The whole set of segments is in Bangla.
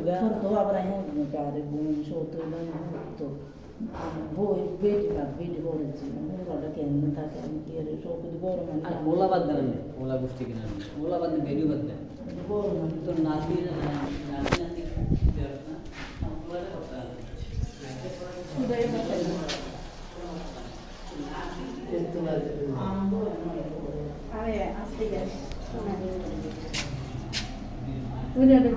Un cari buon sotto il tutto. Voi vedi ma vedi voi sì, non guarda che non sta che anche sotto di voi ma আর ওলা বাদ দেন ওলা গোষ্ঠী কিনা ওলা বাদ দেন ভিডিও বাদ দেন di voi ma তো নাতি নাতি নাতি ওলাটা কথা Vabbè, aspetta. Uno del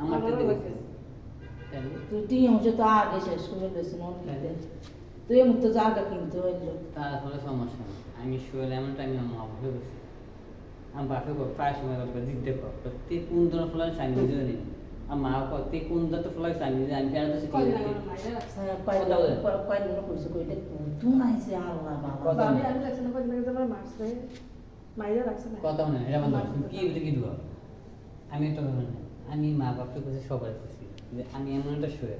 আমার molto zaga quinto quello তারপরে সমস্যা আমি শুয়ে এমন টাইমে আমার মা গেছি আমার বাপে প্রায় সময় কর প্রত্যেক কোন ধরনের ফলার আমি নিজেও নেই আর মা প্রত্যেক কোন ধরনের ফলার আমি নিজে আমি কেন তো। শিখি কয়দিন? আমি আমি না কয়দিন আগে তোমার মারছে না। কথা মনে এটা কি বলতে কি দিব আমি না। আমি মা বাপকে কাছে সবার কাছে যে আমি এমন একটা শুয়ে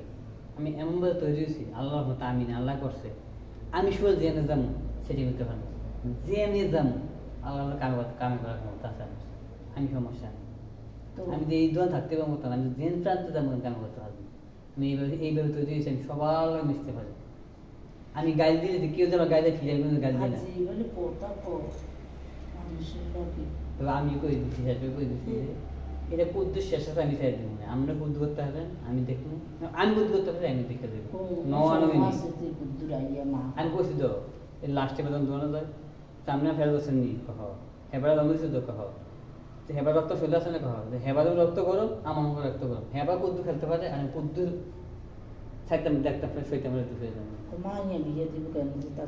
আমি এমনভাবে তৈরি হয়েছি আল্লাহর মতো আমি না আল্লাহ করছে। আমি শুয়ে জেনে যাব সেটি হতে পারব জেনে যাব আল্লাহ কামে কামে করার ক্ষমতা আছে আমি সমস্যা নেই। তো আমি যে এই দোকান থাকতে পারব না আমি জেন প্রান্তে যাব কামে করতে পারব আমি এইভাবে এইভাবে তৈরি হয়েছি আমি সবার মিশতে পারি। আমি গাড়ি দিলে যে কেউ যেন গাড়িতে ফিরে কোনো গাড়ি দিই না. তবে আমি কই দিচ্ছি কই দিচ্ছি এটা কুদ্দু শেষে আমি চাই দিব আমরা কুদ্দু করতে হবে আমি দেখব। আমি কুদ্দু করতে হবে আমি দেখে দেবো। নয়. আমি কইছি তো এই লাস্টে বেতন দোনো যায় সামনে ফেরত বসেন নি কহ। হেবার দাম দিছি তো কহ। তো হেবার রক্ত চলে আসে না কহ। যে হেবার রক্ত করো আমার মুখে রক্ত করো। হেবার কুদ্দু খেলতে পারে আমি কুদ্দু থাকতাম দেখতাম সইতাম রেখে হয়ে যাব। Domani è via di che non ti sta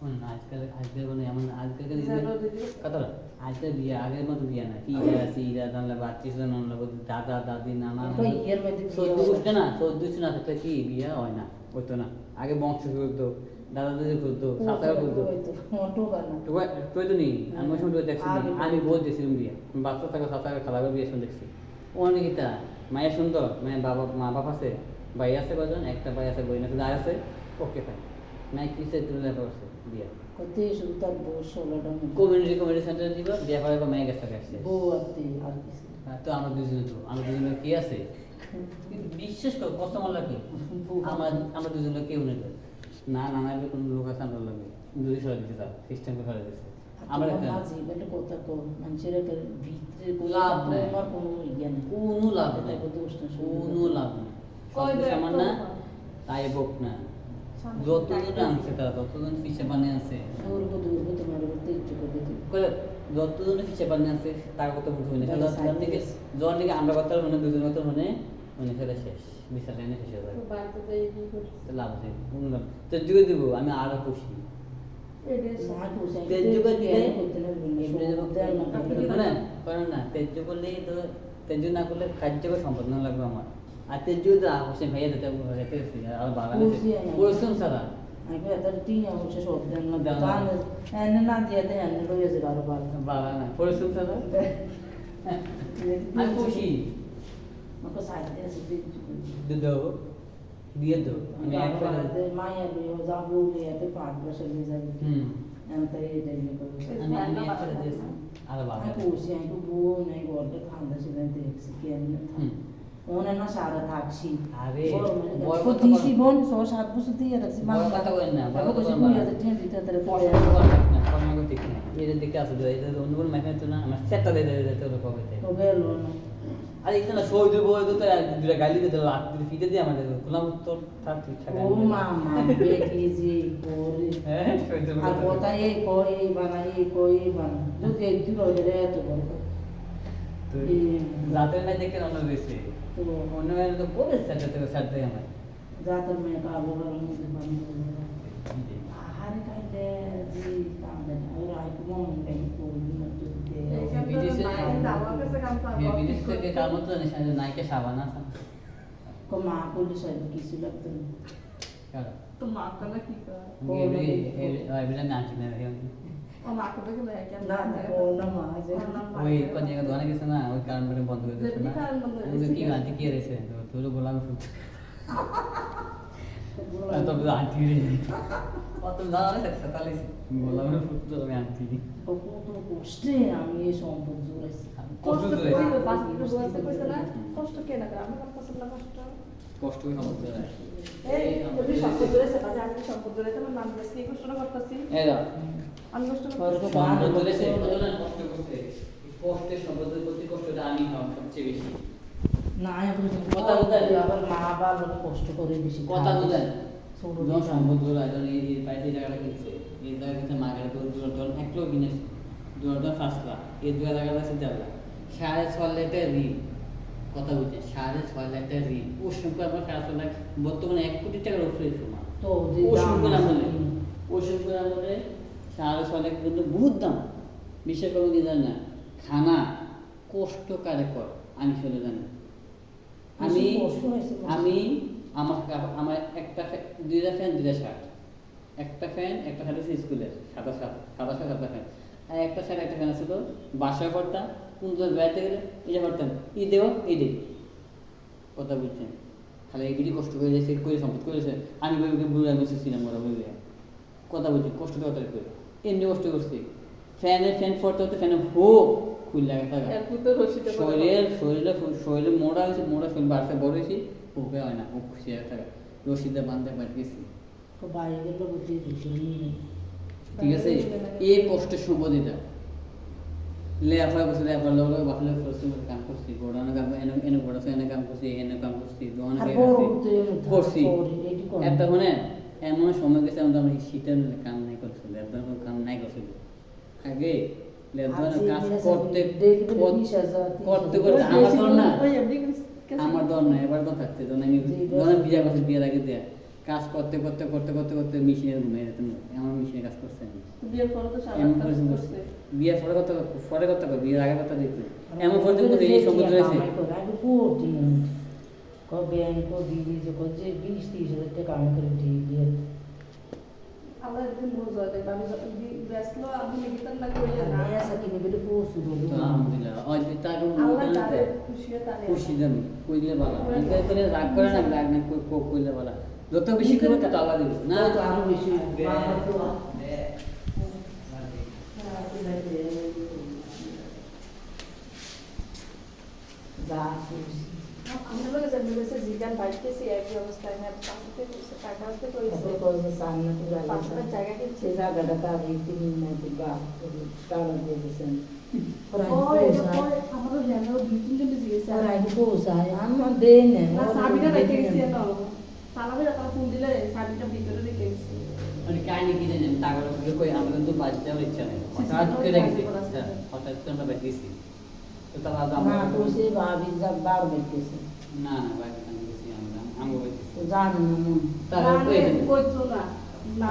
আজকাল আজকাল মানে এমন আজকালকার আজকাল বিয়ে আগের মতো বিয়ে না। কি ইরা জানলে আনলে দাদা দাদি নানা চোদ্দ গোষ্ঠী না চোদ্দ না থাকলে কি বিয়ে হয় না? হইতো না। আগে বংশ করতো দাদা দাদি করতো সাঁতার করতো তুই তো নেই আমি ওই সময় দেখছি আমি বহুত দেখছিলাম বিয়ে। বাচ্চা থাকা সাঁতার খেলা করে বিয়ে শুনে দেখছি। অনেক ইতা মায়ের সুন্দর? মানে বাবা মা বাপ আছে? ভাই আছে কজন? একটা ভাই আছে বই না আর আছে? ওকে ফাইন মাই কিসে তুলে করছে? বিয়ে। Con te sul tabbo solo da me. Community community সেন্টারে দিব বিয়ে করে মায়ের কাছে আসছে Boa te anche se. তো আমরা দুজনে তো আমরা দুজনে কি আছে? কিন্তু বিশ্বাস করো কষ্ট আমার লাগে। আমার আমরা দুজনে কেউ নেই। না না না কোনো লোক আছে আমরা লাগে। দুই সরে দিতে তার সিস্টেমকে সরে দিতে আমরা c'era che vitre লাভ নেই। con iene. কোনো লাভ নেই। stai su. কোনো লাভ নেই। কয় আমার না তাই বক না। যতজন আনছে তারা ততজন পিছিয়ে বানিয়ে আছে যতজন পিছিয়ে বানিয়ে আছে তার কথা বুঝতে না। থেকে. থেকে আমরা কথা মনে দুজন কথা মনে মনে সেটা শেষ। বিচার লাইনে শেষ হয়ে যাবে। লাভ আছে তো যুগে দিব আমি আরও খুশি। Ma tu তেজ যুগে দিলে না তেজ করলেই তো তেজ না করলে কার্য সম্পদ না লাগবে আমার। আর তেজ যদি হোসেন ভাইয়া যেতে যেতে আর বাগানে খুশি আমি। পরিশ্রম ছাড়া Anche per tinha un cesso del Da- lontano e non ha di te non lo io se vado a বাগানে পরিশ্রম ছাড়া আমি খুশি Ma cosa hai adesso ti দুধ দেবো দিয়ে দেবো আমি এক guarda mai io usavo lui e per farlo se mi sai হুম non te devi cose আমি আমি এক করে দিয়েছি আর বাগানে anche così anche buono e guarda quando si vede che হুম una na sara taxi আরে সি বোন সো সাত বছর দিয়ে কথা বলেন না, বড় বড় কথা কথা বলেন বলি না। আছে টেন দিতে তারে পড়ে পড়াশোনা করা ঠিক না, পড়াশোনা ঠিক না। এদের দিকে আছে তো, এদের অন্য কোনো মেকানিক তো না, আমার সেটটা দিয়ে দেবে, দিতে হবে তো গেল না আর এই সই দেবো ওই তো দুটা গালি দিতে লাখ দিতে ফিতে দিয়ে আমাদের গোলাম উত্তর তার ঠিকঠাক ও মামা বেটি জি পরে হ্যাঁ আর কথা এই কই এই বানা এই কই এই বানা যদি একটু রোদে এত বড় না দেখে অন্য বেশি তো অন্য মেয়ে তো করে সেটা থেকে স্যার দেয় আমার জাতের মেয়ে কাবু করার মধ্যে বানা আহারে কাই যে কান্দে না ওরা আইকু মন গাই করবি না যদি এইখানে তো বিদেশে মায়ের দাওয়া কাছে কাম তো মেয়ে আর বিদেশ ঠিক থেকে করতে- কার মতো জানিস না যে নায়িকা সাবান আছে কো মা করলে সব কিছু লাগতো না কি কি ওই কোন গেছে না ওই কারণ বন্ধ করে না কি আন্টি কি রয়েছে তোর গোলাম ফুট তবে আন্টি রে অত তাহলে গোলামের ফুট তো আমি আন্টি কত কষ্টে আমি এই সম্পদ জোড়াইছি কষ্ট কষ্ট করে। করে বাচ্চাকে কইছে না কষ্ট কে না আমি কাম করছিলাম না কষ্ট এই সম্পদ সম্পদ আমার নাম করতেছি এই দাও আমি কষ্ট ওর করতেছি তো সম্পদ ধরেছে কত না কষ্ট করতে। এই কষ্টের সম্পদের প্রতি কষ্টটা আমি সবচেয়ে বেশি। না এখন কথা বলতেন? আবার মা বাবা কষ্ট করে বেশি কথা বলেন যখন সম্পদ ধরে একজন এই এই বাড়িতে জায়গাটা কিনছে এই জায়গা কিনছে মাগারে তো দুটো জন এক লোক কিনেছে দুটো ফাঁসলা। এই দুটো জায়গাটা আছে দেড় লাখ সাড়ে ঋণ। কথা ছয় লাখ টাকা ঋণ। ও সংখ্যা আমার সাড়ে ছয় লাখ বর্তমানে এক কোটি টাকার উপরে সময় তো যে ও দাম সংখ্যা আমলে ও সংখ্যা আমলে সাড়ে ছয় কিন্তু বহুত দাম। বিশ্বাস করব কি জানি? না খানা কষ্টকারে কর আমি শুনে জানি। আমি কষ্ট। আমি আমার আমার একটা দুইটা ফ্যান দুইটা শার্ট একটা ফ্যান একটা শার্ট আছে স্কুলের সাদা শার্ট সাদা শার্ট সাদা ফ্যান। আর একটা শার্ট একটা ফ্যান ছিল বাসায় পড়তাম কোন দূর বেড়াতে গেলে এটা দেও এই দে কথা বলছেন। তাহলে এইগুলি কষ্ট করে যাচ্ছে করে সম্পদ করেছে আমি বইকে বুড়া বসে সিনেমা করা কথা বলছি কষ্ট কথা করে। এমনি কষ্ট করছি ফ্যানের ফ্যান হতে ফ্যানে হো খুল লাগে থাকা শরীরের শরীরে শরীরে মোড়া হয়েছে মোড়া শরীর বাড়তে বড় হয়েছে ওকে হয় না ও খুশি একটা রশিদে গেছি। ঠিক আছে এই কষ্টের সম্পদ এটা। লেফা বসে লেফা লোক বাপলে করছি কাম করছি। গোড়ানো কাম এনে এনে গোড়াছে এনে কাম করছি এনে কাম করছি করছি। একটা মানে এমন সময় গেছে আমরা শীতের কাম করছি লেফদার কোনো কাম নাই করছি। আগে আজকে কাজ করতে করতে করতে আমার দর না আমার দর না এবার তো থাকতে তো আমি দশ- বিয়ে করছি বিয়ের আগে দেয়া। কাজ করতে করতে করতে করতে করতে মেশিনের ঘুমিয়ে যেতাম আমার মেশিনে কাজ করছে আমি। এমন পরিশ্রম করছে। বিয়ের পরে কথা পরে কথা বিয়ের আগে কথা দেখছি এমন পর্যন্ত এই যে রয়েছে। কামাই করে, আগে কোটি মন্ট। ক ব্যাংক ক দিদি যে বিশ তিরিশ হাজার টাকা কামাই করে দিয়ে দিয়ে। একদিন বুঝ হয় দেখবে আমি যখন ব্যস্ত আমি লিখিতাম না কইলে না আর মেয়ে কিনে বেটে প্রচুর হলো। আলহামদুলিল্লাহ। ওই যে তাকে আল্লাহ খুশি তারে খুশি দেন কইলে বালা আমি করে রাগ করে না রাগ না কই- কই- কইলে বালা যত বেশি করবে তত আল্লাহ দিবে না? তত আরও বেশি। দে, বাবা দোয়া। দে। হ্যাঁ, ঠিক আছে। যা খুশি। আমরা লোক জানতে পেরেছে জিগান বাইকেছি একই অবস্থায় আমি পাশে কইছে টাকা হাতে কইছে তারপরে কয় যে সামনে তো গেল। পাঁচটা জায়গা কিনছে সে জায়গাটা তার এই তিন নাকি বা টাকা দিয়ে গেছেন ওরা ও আগে এটা পৌঁছায়। পরে আমারও জানো দুই তিনজন জিজ্ঞেস ওরা আগে পৌঁছায় আমার দেয় না না ওরা সাবিটা দেয় রেখে গেছি না। না তালাবে যখন ফোন দিলে সাবিটা ভিতরে রেখে গেছি মানে কাহিনী কি জানেন টাকা পয়সা কই আমাদের তো বাঁচতে যাওয়ার ইচ্ছা নেই হঠাৎ করে গেছি হ্যাঁ, হঠাৎ করে আমরা বেঁচেছি তো তারা আজ না না না আমরা তো না মন তারা না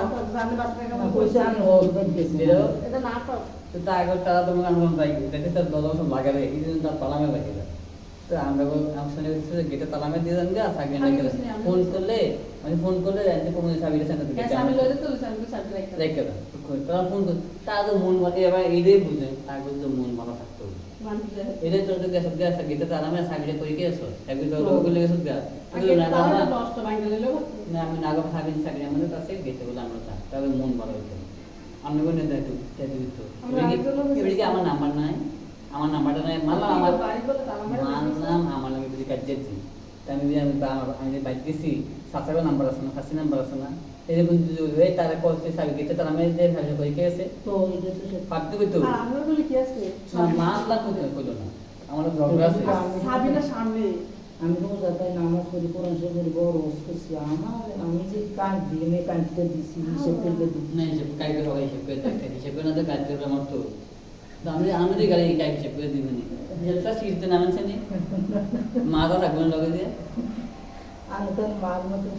মনে আমরা বল- আমার সঙ্গে হচ্ছে গেটে দিয়ে আমি ফোন করলে মানে ফোন করলে থেকে হ্যাঁ আমি তো ফোন তো মন ভালো এবার এটাই বুঝে তার মন ভালো থাকতে তোর তো গ্যাস গ্যাস গেটে তালামে সাবিরে করে গেছো সাবিরে তো তো- লোকগুলো গেছো গা না আমি নাগর সাবিন সাবিরে আমাদের কাছে গেটে বলে আমরা চাই তবে মন ভালো হইতে আমি বলে তো দেখো দিত আমরা এবারে কি আমার নাম্বার নাই আমার নাম্বারটা নাই মানলাম আমার বাড়ি মানলাম আমার লাগে যদি কাজ যেতে আমি আমি আমি বাইক দিছি সাতটারও নাম্বার আছে না ফার্স্ট নাম্বার আছে না এরকম যদি ওই তারা সাবি গেছে তারা যে সাবি করে কে আছে তো এটা তো আর আমরা বলি কি আছে? না মানলাম কইতো কইলো না। আমার ঝগড়া আছে। সাবিনা সামনে। আমি তো যাতে নামাজ করি কোরআন শরীফ করি বড় রোজ করছি। আমার আমি যে কাজ দিয়ে আমি কাজটা দিছি হিসেব করে দিছি। না হিসেব কাই করে সবাই হিসেব করে দেখতে হিসেব করে না তো কাজ করবে আমার তো আমি আমাদের গাড়ি কাই হিসেব করে দিবেন যেটা সিটতে নামাচ্ছে নি মা তো থাকবেন লগে দিয়ে। আমি তো মার মতো।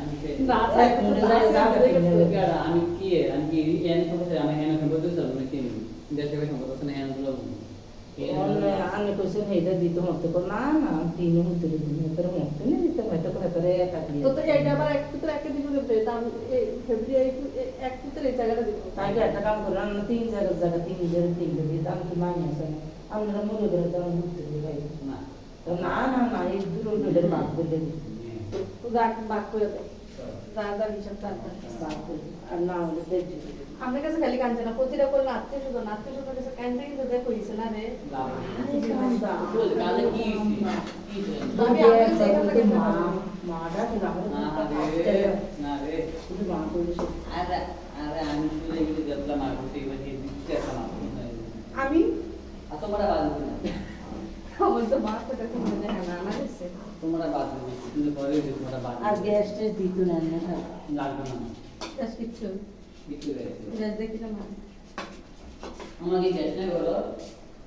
আমি এক মিনিট লাগে, দাও, দেখে নেবে। কেডা আমি কি? আমি কি? এন সম্পর্কে আমি এন সম্পর্কে দিতে চাই কি? সম্পর্ক আছে না এনগুলো অন্য আনে কইছেন দিতে হতে কো না না তিন হতে দিন তোর মতে নি দিতে হয়তো করে তোরে কাটি তো তো এইটা আবার এক পুত্র একটা দিব দেবে দাম এই ফেব্রুয়ারি এক পুত্র এই জায়গাটা দিব। তাই একটা কাম করে তিন জায়গা জায়গা তিন জায়গা তিন জায়গা দাম কি মানে আছে না আমরা মনে করে দাম হতে দিই ভাই না তো না না না এই দূর দূর বাদ করে দিই তো রাখ বাক করে দে যা যা হিসাব তার তার। বাদ করে দিই। আর না হলে দেখি আপনার কাছে খালি কাঁদছে না প্রতিটা করলে আত্মীয় তোমরা বাদ আমার তো মা তো দেখো মনে হয় না আমার কাছে তোমরা বাদ কিন্তু পরে তোমরা বাদ আর গ্যাস টেস দিত না না লাগবে না জাস্ট কিছু কিছু গেছে জাস্ট দেখি না মা আমাকে গ্যাস নাই বলো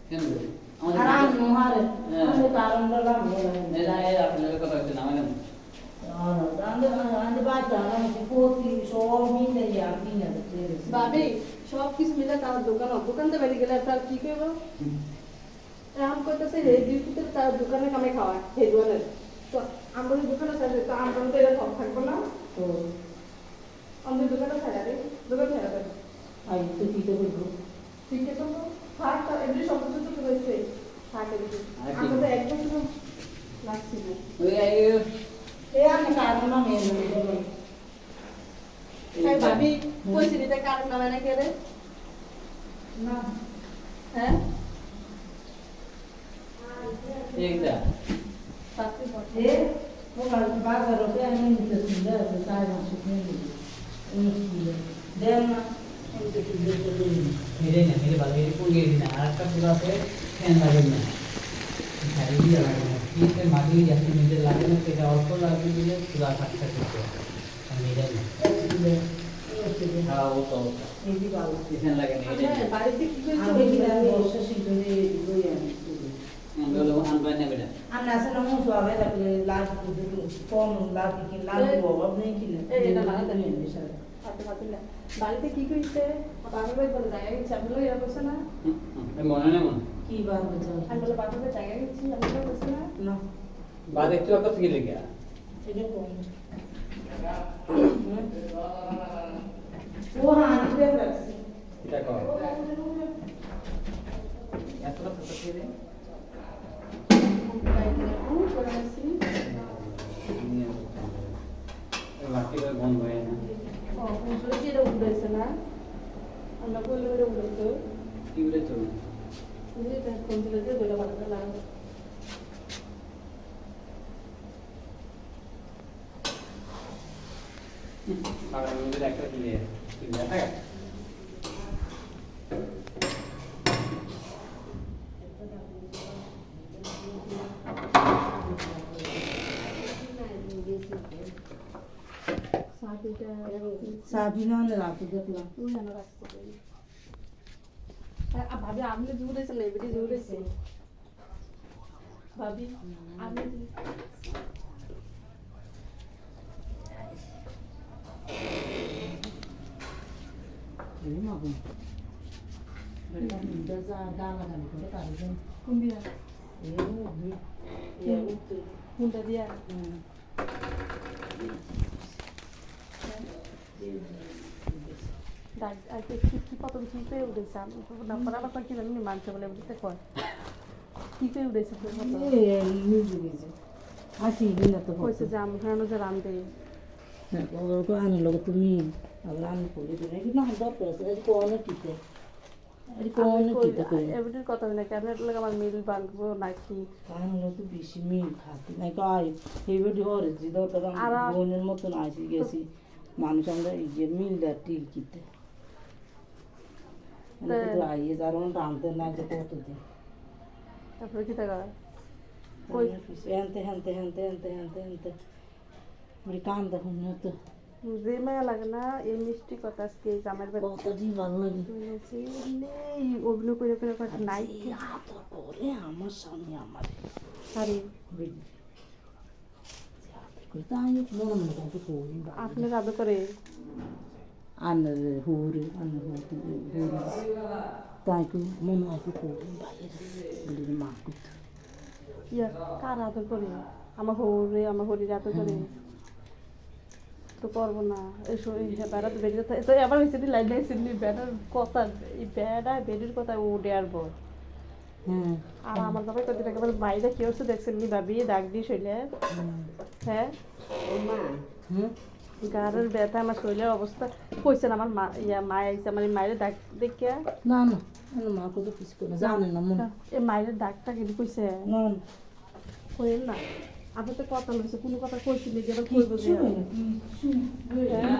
কেন বলো আর আমি মহারে হ্যাঁ। আমি কারণ বললাম এরা এর আপনাদের কথা হচ্ছে না মানে আন্দে আন্দে বাচ্চা আমি কোতি সব মিলে আমি না ভাবি সব কিছু মিলে তার দোকান দোকানতে বেরিয়ে গেলে তার কি করব এখন করতেছে হে ডিউটিতে তার দোকানে কামে খাওয়া হে দোকানের। তো আমাদের দোকানে ছাড়বে। তো আমরা তো এটা সব থাকব না। তো আমাদের দোকানে ছাড়াবে দোকান ছাড়াবে আই তো কি তো বলব ঠিক আছে তো থাক তো এমনি সমস্ত তো রয়েছে থাক এমনি। কি? আমাদের একদম শুধু লাগছে না। ওই এই এ আমি কারণ না মেয়ে তাই ভাবি কইছি দিতে কারণ না কে রে? না। হ্যাঁ এইটা চাকরি করছে এ ও বাজার ওকে আমি নিতে সুন্দর আছে সাই মাস নিয়ে নিবি। উনি সুন্দর দেন না আমি তো সুন্দর করে নিই। মেরে না মেরে ভালো মেরে পুড়িয়ে দিন আর একটা পুরো আছে ফ্যান লাগে না। শাড়ি দিয়ে লাগে না। শীতের মাটি যাচ্ছে মেয়েদের লাগে না সেটা অল্প লাগবে দিলে পুরো করতে মেরে না। লাগে না হ্যাঁ, বাড়িতে কি আমি বর্ষা শীতলে বুঝু কম লাজ কি বাড়িতে করছে বাপের বাড়ি বলে জায়গা গেছি আমি বলে এরা না? মনে নেই মনে? কি বার বুঝা আমি বলে বাপের বাড়ি জায়গা গেছি আমি বলে করছে না? না। বাদ একটু একটা থেকে লেগে এটা কোন ও হ্যাঁ এটা কর এতটা ফটো ছেড়ে বাকি বন্ধ হয় না ও পুজোর কি এটা উঠেছে না আমরা বললে ওটা উঠেছে কি বলে চলবে এটা কোন দিকে যে বলে বাড়াতে লাগে আর আমাদের একটা ক্লিয়ার ক্লিয়ার থাকে সাথীটা সাবিনা না রাখি দেখলাম তুই জানো রাখতে পারি ভাবি আপনি জুড়েছে না এবারে জুড়েছে ভাবি আপনি এই মা গো বেটা নিন্দা যা গালা গালি করে কারণ কোন দিয়া এই দুই এই উত্তর কোনটা দিয়া ডাক আর কি কি কি কত কি পেয়ে উঠেছে আমি না পড়া বাবা কি জানি মানছে বলে বুঝতে কয় কি পেয়ে উঠেছে তোর মতো এই নিজে নিজে আসি না তো কইছে যে আমি ঘরানো যে রাম দেই আনলো তুমি আবার আমি করে দিই নাকি না দরকার আছে কোন কিতে এই কোন কিতে করে এবারের কথা না কেন এটা লাগে আমার মিল বাঁধবো নাকি কানলো তো বেশি মিল খাতি নাই কাই এই হরে যে দরকার আর- বোনের মতন আসি গেছি মানুষ আমরা এই যে মিলটা টিল কিতে তা- আইয়ে যার টানতে না যে কতদিন তারপরে কি টাকা? হেনতে হেনতে হেনতে হেনতে হেনতে হেনতে বলি কান দেখুন না তো যে মায়া লাগে না এই মিষ্টি কথা আজকে এই জামাইয়ের বাড়ি কতটি ভালো লাগে। নেই অভিনয় করে করে নাই। আদর করে আমার স্বামী আমার। আরে তাই মনে মনে কত করি আপনার আদর করে আনের হুরে আনের হুরে তাই কু মনে হয় করি বাইরে মা করতে ইয়া কার আদর করে আমার হরে আমার হরির আদর করে তো করব না এই বেড়া তো বেরিয়ে তো আবার হয়েছে লাইন হয়েছে বেড়ার কথা এই বেড়া বেরির কথা ও ডেয়ার বল আর আমার বাবা কদিন একেবারে বাইরে কি হচ্ছে দেখছেন নি ভাবি? ডাক দিয়ে শৈলে হ্যাঁ। হুম। গাড়ের ব্যথা আমার শরীরের অবস্থা। কইছেন আমার মা ইয়া মা আইছে আমার মায়ের ডাক দেখিয়া। না না। আমার মা কত কিছু করে জানে না মনে। এই মায়ের ডাকটা কিন্তু কইছে? না কইেন না। আপনার তো কথা লইছে কোনো কথা কইছিল যে আবার কইব যে? হ্যাঁ।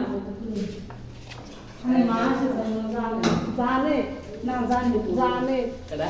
জানে। জানে। না জানি জানে। এটা?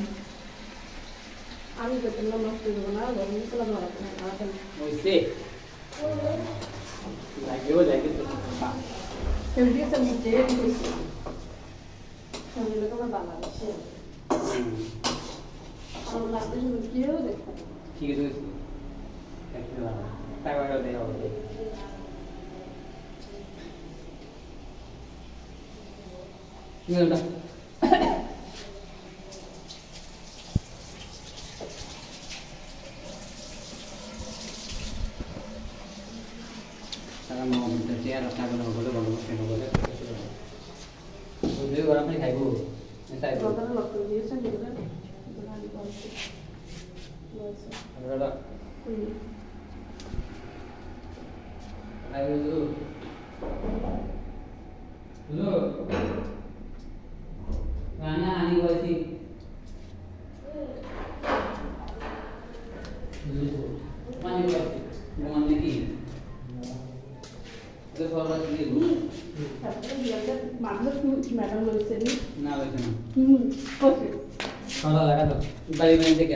তুমি নাইকে খাবা না নাই কে সাবা নাই এই নই তুমি এটা কি নি এই না ওই তো কিছু আর কিছু আর নেই কথা কইছে ডাকলা ডাকলা মোবাইল কো এই কি আর জান দেন তো বুঝবে মোবাইল কো আমার মোবাইল কো আমার আছে জানে কি কইছে নি না ওতে আর হবে না আমি বেতন না নষ্ট করব না গরম মশলা ধরা না ওইছে লাগেও লাগে তো এমনি আছে নিচে কইছে শরীরে তো আমার বাংলাদেশে আর লাগবে শুধু কেউ দেখতে না। ঠিক আছে একটু টাকা টাকা দেওয়া হবে কি হলো আই হলো হলো রানা আনি বলছি মানে বলছি মানে কি তো সবাই দিয়ে তারপরে বিয়াতে মানুষ ম্যাডাম লইছে নি লাগা তো বাড়ি বাড়ি থেকে